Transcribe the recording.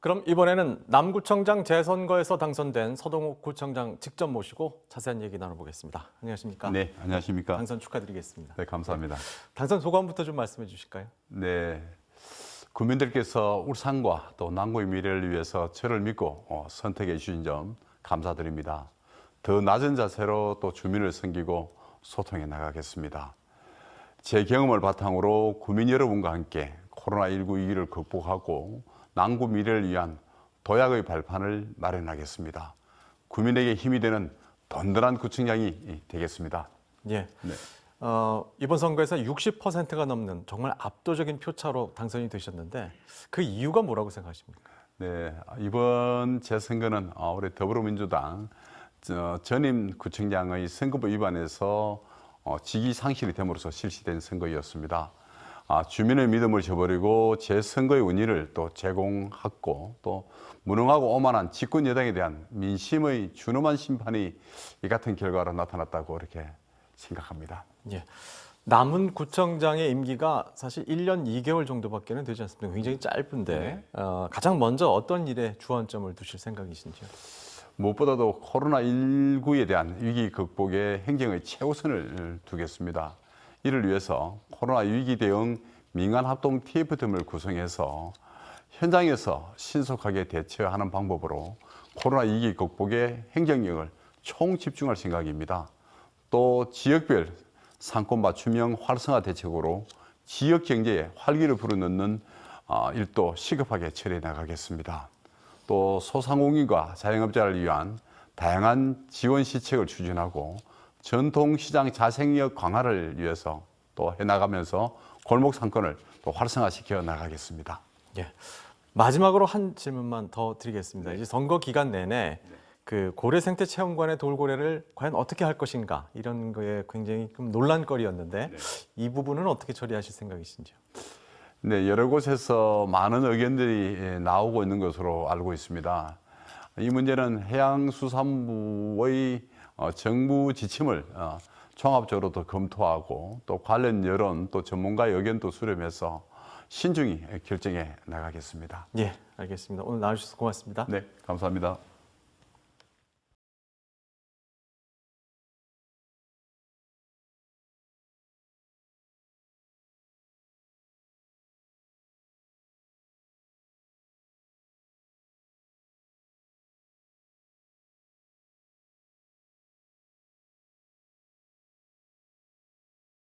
그럼 이번에는 남구청장 재선거에서 당선된 서동욱 구청장 직접 모시고 자세한 얘기 나눠보겠습니다. 안녕하십니까? 네, 안녕하십니까? 당선 축하드리겠습니다. 네, 감사합니다. 당선 소감부터 좀 말씀해 주실까요? 네, 국민들께서 울산과 또 남구의 미래를 위해서 저를 믿고 어, 선택해 주신 점 감사드립니다. 더 낮은 자세로 또 주민을 섬기고 소통해 나가겠습니다. 제 경험을 바탕으로 구민 여러분과 함께 코로나19 위기를 극복하고 남구 미래를 위한 도약의 발판을 마련하겠습니다. 국민에게 힘이 되는 든든한 구청장이 되겠습니다. 예. 네. 어, 이번 선거에서 60%가 넘는 정말 압도적인 표차로 당선이 되셨는데 그 이유가 뭐라고 생각하십니까? 네, 이번 재선거는 어, 우리 더불어민주당 저, 전임 구청장의 선거법 위반에서 어, 직위 상실이 됨으로써 실시된 선거였습니다. 아, 주민의 믿음을 저버리고 제 선거의 운의를 또 제공하고 또 무능하고 오만한 집권 여당에 대한 민심의 준엄한 심판이 이 같은 결과로 나타났다고 이렇게 생각합니다. 예. 남은 구청장의 임기가 사실 1년 2개월 정도밖에는 되지 않습니다. 굉장히 짧은데 네. 어, 가장 먼저 어떤 일에 주안점을 두실 생각이신지요? 무엇보다도 코로나19에 대한 위기 극복에 행정의 최우선을 두겠습니다. 이를 위해서 코로나 위기 대응 민간 합동 TF팀을 구성해서 현장에서 신속하게 대처하는 방법으로 코로나 위기 극복에 행정력을 총 집중할 생각입니다. 또 지역별 상권 맞춤형 활성화 대책으로 지역 경제에 활기를 불어넣는 어, 일도 시급하게 처리해 나가겠습니다. 또 소상공인과 자영업자를 위한 다양한 지원 시책을 추진하고 전통시장 자생력 강화를 위해서 또 해나가면서 골목 상권을 또 활성화시켜 나가겠습니다. 예. 마지막으로 한 질문만 더 드리겠습니다. 이제 선거 기간 내내 그 고래 생태 체험관의 돌고래를 과연 어떻게 할 것인가 이런 거에 굉장히 좀 논란거리였는데 이 부분은 어떻게 처리하실 생각이신지요? 네, 여러 곳에서 많은 의견들이 예, 나오고 있는 것으로 알고 있습니다. 이 문제는 해양수산부의 어, 정부 지침을 어, 종합적으로 더 검토하고 또 관련 여론 또 전문가의 의견도 수렴해서 신중히 결정해 나가겠습니다. 예, 알겠습니다. 오늘 나와주셔서 고맙습니다. 네, 감사합니다.